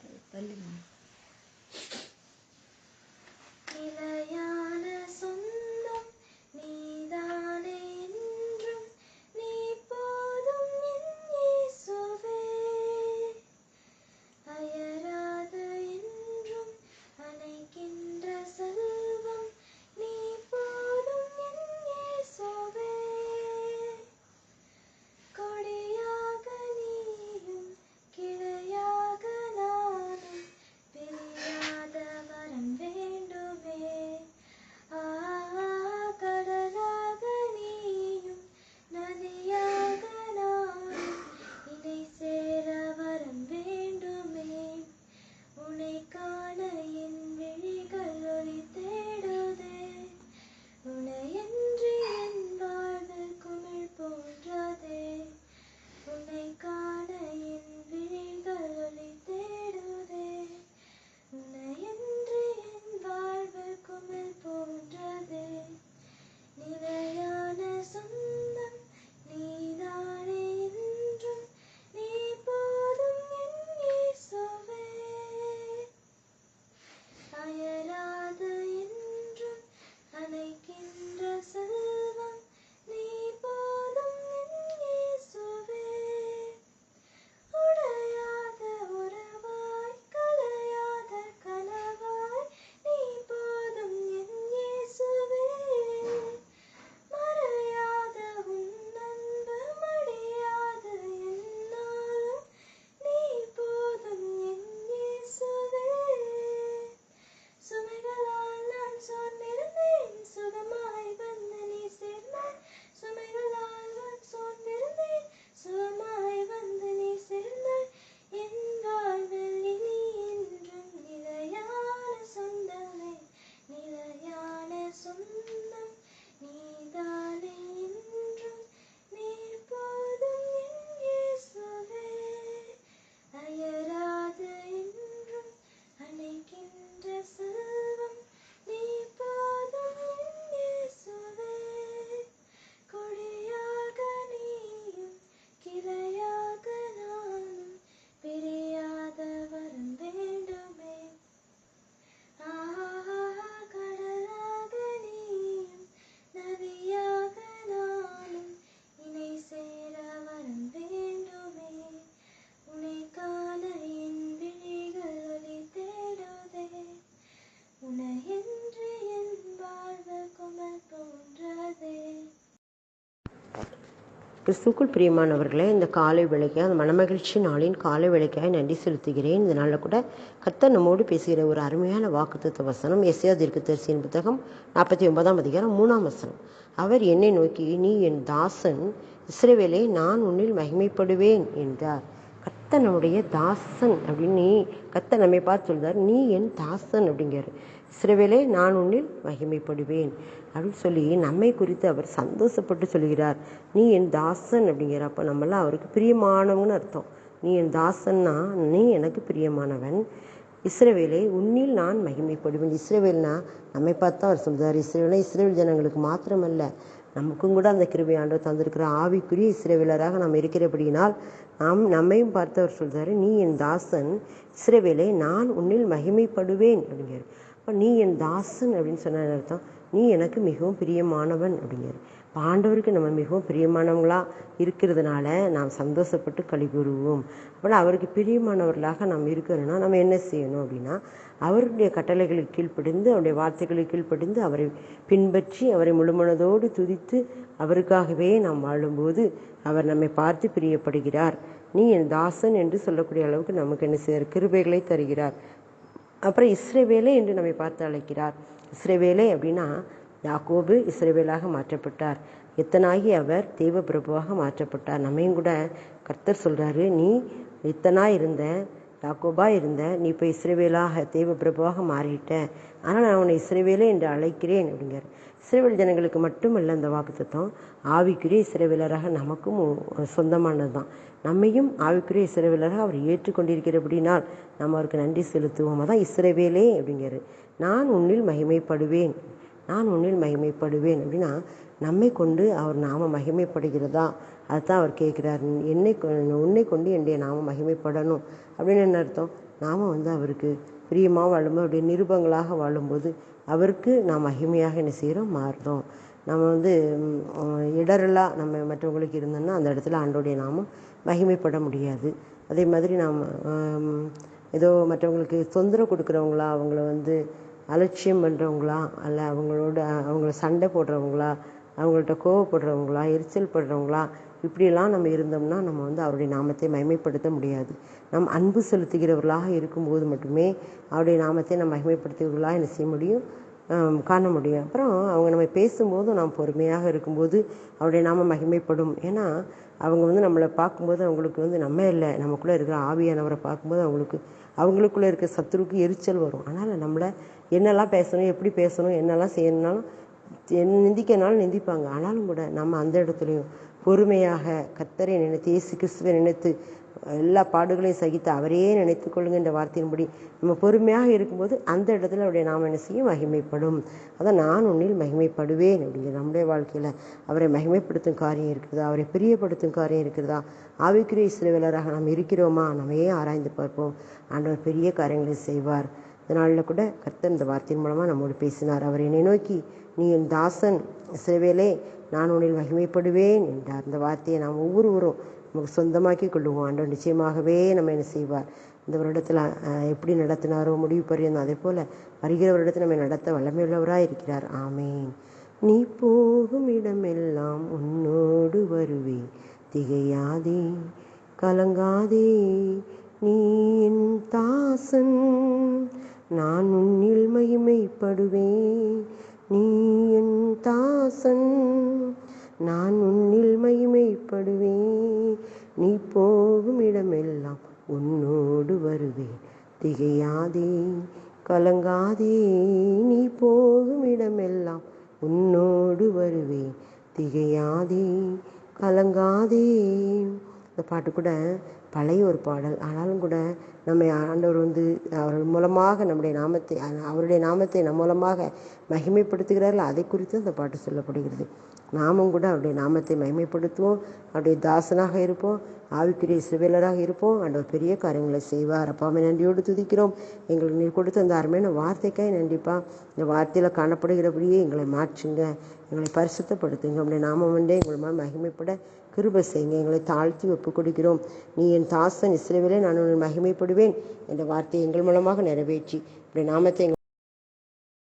Para italim. Nilayan. கிறிஸ்துக்குள் பிரியமானவர்களே இந்த காலை வேலைக்காக அந்த மனமகிழ்ச்சி நாளின் காலை வேலைக்காக நன்றி செலுத்துகிறேன். இந்த நாளில் கூட கர்த்தர் நம்மோடு பேசுகிற ஒரு அருமையான வாக்குத்த வசனம் எஸ்யா தீர்க்கதரிசியின் புத்தகம் நாற்பத்தி ஒன்பதாம் அதிகாரம் மூணாம் வசனம். அவர் என்னை நோக்கி நீ என் தாசன் இஸ்ரேவேலே நான் உன்னில் மகிமைப்படுவேன் என்றார். கத்தனுடைய தாசன் அப்படின்னு நீ கத்தன் நம்மை பார்த்து சொல்கிறார் நீ என் தாசன் அப்படிங்கிறார். இஸ்ரவேலே நான் உன்னில் மகிமைப்படுவேன் அப்படின்னு சொல்லி நம்மை குறித்து அவர் சந்தோஷப்பட்டு சொல்கிறார். நீ என் தாசன் அப்படிங்கிற அப்போ நம்மளாம் அவருக்கு பிரியமானவங்கன்னு அர்த்தம். நீ என் தாசன்னா நீ எனக்கு பிரியமானவன். இஸ்ரவேலை உன்னில் நான் மகிமைப்படுவேன். இஸ்ரவேல்னா நம்மை பார்த்தா அவர் சொல்கிறார் இஸ்ரவேலை இஸ்ரேல் ஜனங்களுக்கு மாத்திரமல்ல. நமக்கும் கூட அந்த கிருபை ஆண்டவர் தந்திருக்கிற ஆவிக்குரிய இஸ்ரவேலராக நாம் இருக்கிறபடியினால் நாம் நம்மையும் பார்த்தவர் சொல்கிறாரு நீ என் தாசன் இஸ்ரவேலை நான் உன்னில் மகிமைப்படுவேன் அப்படிங்கிறார். அப்போ நீ என் தாசன் அப்படின்னு சொன்ன அர்த்தம் நீ எனக்கு மிகவும் பிரியமானவன் அப்படிங்கிறார். பாண்டவருக்கு நம்ம மிகவும் பிரியமானவங்களாக இருக்கிறதுனால நாம் சந்தோஷப்பட்டு கழி கூறுவோம் அப்போ அவருக்கு பிரியமானவர்களாக நாம் இருக்கிறோன்னா நம்ம என்ன செய்யணும் அப்படின்னா அவருடைய கட்டளைகளுக்கு கீழ்ப்படிந்து அவருடைய வார்த்தைகளுக்கு கீழ்ப்படிந்து அவரை பின்பற்றி அவரை முழுமனதோடு துதித்து அவருக்காகவே நாம் வாழும்போது அவர் நம்மை பார்த்து பிரியப்படுகிறார். நீ என் தாசன் என்று சொல்லக்கூடிய அளவுக்கு நமக்கு என்ன செய்கிறார்? கிருபைகளை தருகிறார். அப்புறம் இஸ்ரவேலே என்று நம்மை பார்த்து அழைக்கிறார். இஸ்ரவேலே அப்படின்னா யாக்கோபு இஸ்ரேவேலாக மாற்றப்பட்டார். இத்தனாகி அவர் தெய்வ பிரபுவாக மாற்றப்பட்டார். நம்மையும் கூட கர்த்தர் சொல்கிறாரு நீ இத்தனா இருந்த யாக்கோபா இருந்த நீ இப்போ இஸ்ரவேலாக தெய்வ பிரபுவாக மாறிட்ட. ஆனால் நான் உன்னை இஸ்ரேவேலே என்று அழைக்கிறேன் அப்படிங்கிறார். இஸ்ரேவேல் ஜனங்களுக்கு மட்டுமல்ல அந்த வாக்குத்தம் ஆவிக்குரிய இஸ்ரேவேலராக நமக்கும் சொந்தமானது தான் நம்மையும் ஆவிக்குரிய இஸ்ரேவேலராக அவர் ஏற்றுக்கொண்டிருக்கிறபடினால் நம்ம அவருக்கு நன்றி செலுத்துவோம். அதான் இஸ்ரவேலே அப்படிங்கிறார். நான் உன்னில் மகிமைப்படுவேன். நான் உன்னில் மகிமைப்படுவேன் அப்படின்னா நம்மை கொண்டு அவர் நாம மகிமைப்படுகிறதா? அதுதான் அவர் கேட்குறார். என்னை உன்னை கொண்டு என்னுடைய நாம மகிமைப்படணும் அப்படின்னு என்ன அர்த்தம்? நாம் வந்து அவருக்கு பிரியமாக வாழும்போது அப்படி நிருபங்களாக வாழும்போது அவருக்கு நாம் மகிமையாக என்ன செய்கிறோம் மாறுறோம். நம்ம வந்து இடரலாக நம்ம மற்றவங்களுக்கு இருந்தோம்னா அந்த இடத்துல ஆண்டோடைய நாமம் மகிமைப்பட முடியாது. அதே மாதிரி நாம் ஏதோ மற்றவங்களுக்கு தொந்தரவு கொடுக்குறவங்களா அவங்கள வந்து அலட்சியம் பண்ணுறவங்களா அல்ல அவங்களோட அவங்கள சண்டை போடுறவங்களா? அவங்கள்ட்ட கோவப்படுறவங்களா? எரிச்சல் படுறவங்களா? இப்படியெல்லாம் நம்ம இருந்தோம்னா நம்ம வந்து அவருடைய நாமத்தை மகிமைப்படுத்த முடியாது. நம் அன்பு செலுத்துகிறவர்களாக இருக்கும்போது மட்டுமே அவருடைய நாமத்தை நம்ம மகிமைப்படுத்துகிறவர்களாக என்ன செய்ய முடியும்? காண முடியும். அப்புறம் அவங்க நம்ம பேசும்போது நாம் பொறுமையாக இருக்கும்போது அவருடைய நாம மகிமைப்படும். ஏன்னா அவங்க வந்து நம்மளை பார்க்கும்போது அவங்களுக்கு வந்து நம்ம இல்லை. நமக்குள்ளே இருக்கிற ஆவியானவரை பார்க்கும்போது அவங்களுக்கு அவங்களுக்குள்ளே இருக்க சத்துருக்கு எரிச்சல் வரும். அதனால் நம்மளை என்னெல்லாம் பேசணும் எப்படி பேசணும் என்னெல்லாம் செய்யணும்னாலும் என் நிந்திக்கனாலும் நிந்திப்பாங்க. ஆனாலும் கூட நம்ம அந்த இடத்துலையும் பொறுமையாக கத்தரை நினைத்து இயேசு கிறிஸ்துவை நினைத்து எல்லா பாடுகளையும் சகித்து அவரையே நினைத்து கொள்ளுங்க என்ற வார்த்தையின்படி நம்ம பொறுமையாக இருக்கும்போது அந்த இடத்துல அவருடைய நாம் என்ன செய்யும்? மகிமைப்படும். அதான் நான் உன்னில் மகிமைப்படுவேன் அப்படிங்கிற நம்முடைய வாழ்க்கையில் அவரை மகிமைப்படுத்தும் காரியம் இருக்கிறதா அவரை பிரியப்படுத்தும் காரியம் இருக்கிறதா ஆவிக்குரிய இஸ்ரவேலராக நாம் இருக்கிறோமா? நம்மையே ஆராய்ந்து பார்ப்போம். ஆண்டவர் பெரிய காரியங்களை செய்வார். இந்த நாளில் கூட கர்த்தர் இந்த வார்த்தையின் மூலமாக நம்மோடு பேசினார். அவர் என்னை நோக்கி நீ என் தாசன் இஸ்ரவேலே நான் உன்னில் மகிமைப்படுவேன் என்றார். இந்த வார்த்தையை நாம் ஒவ்வொருவரும் நமக்கு சொந்தமாக்கி கொள்ளுவோம். ஆண்டவர் நிச்சயமாகவே நம்ம என்ன செய்வார்? இந்த வருடத்தில் எப்படி நடத்தினாரோ முடிவு பரியந்தம் அதே போல் வருகிற வருடத்தில் நம்ம நடத்த வல்லமையுள்ளவராக இருக்கிறார். ஆமேன். நீ போகும் இடமெல்லாம் உன்னோடு வருவேன் திகையாதே கலங்காதே. நீ என் தாசன். நான் உன்னில் மகிமைப்படுவேன். நீ என் தாசன். நான் உன்னில் மகிமைப்படுவேன். நீ போகும் இடமெல்லாம் உன்னோடு வருவேன். திகையாதே கலங்காதே நீ போகும் இடமெல்லாம் உன்னோடு வருவேன். திகையாதே கலங்காதே. இந்த பாட்டு கூட பழைய ஒரு பாடல். ஆனாலும் கூட நம்மை ஆண்டவர் வந்து அவர் மூலமாக நம்முடைய நாமத்தை அவருடைய நாமத்தை நம் மூலமாக மகிமைப்படுத்துகிறார்கள். அதை குறித்து அந்த பாட்டு சொல்லப்படுகிறது. நாமும் கூட அவருடைய நாமத்தை மகிமைப்படுத்துவோம். அவருடைய தாசனாக இருப்போம். ஆவிக்குரிய சிவிலராக இருப்போம். ஆண்டவர் பெரிய காரியங்களை செய்வார். அப்பாவை நன்றியோடு துதிக்கிறோம். எங்களுக்கு நீர் கொடுத்த அந்த அருமையான வார்த்தைக்காய் நன்றிப்பா. இந்த வார்த்தையில் காணப்படுகிறபடியே எங்களை மாற்றுங்க. எங்களை பரிசுத்தப்படுத்துங்க. உங்களுடைய நாமம் வந்தே எங்கள் மகிமைப்பட கிருப செய்யுங்க. எங்களை தாழ்த்தி ஒப்பு கொடுக்கிறோம் நீ என் தாசன் இஸ்ரவேலே நான் உன்னை மகிமைப்படுவேன். என்ற வார்த்தையை எங்கள் மூலமாக நிறைவேற்றி. இப்படி நாமத்தை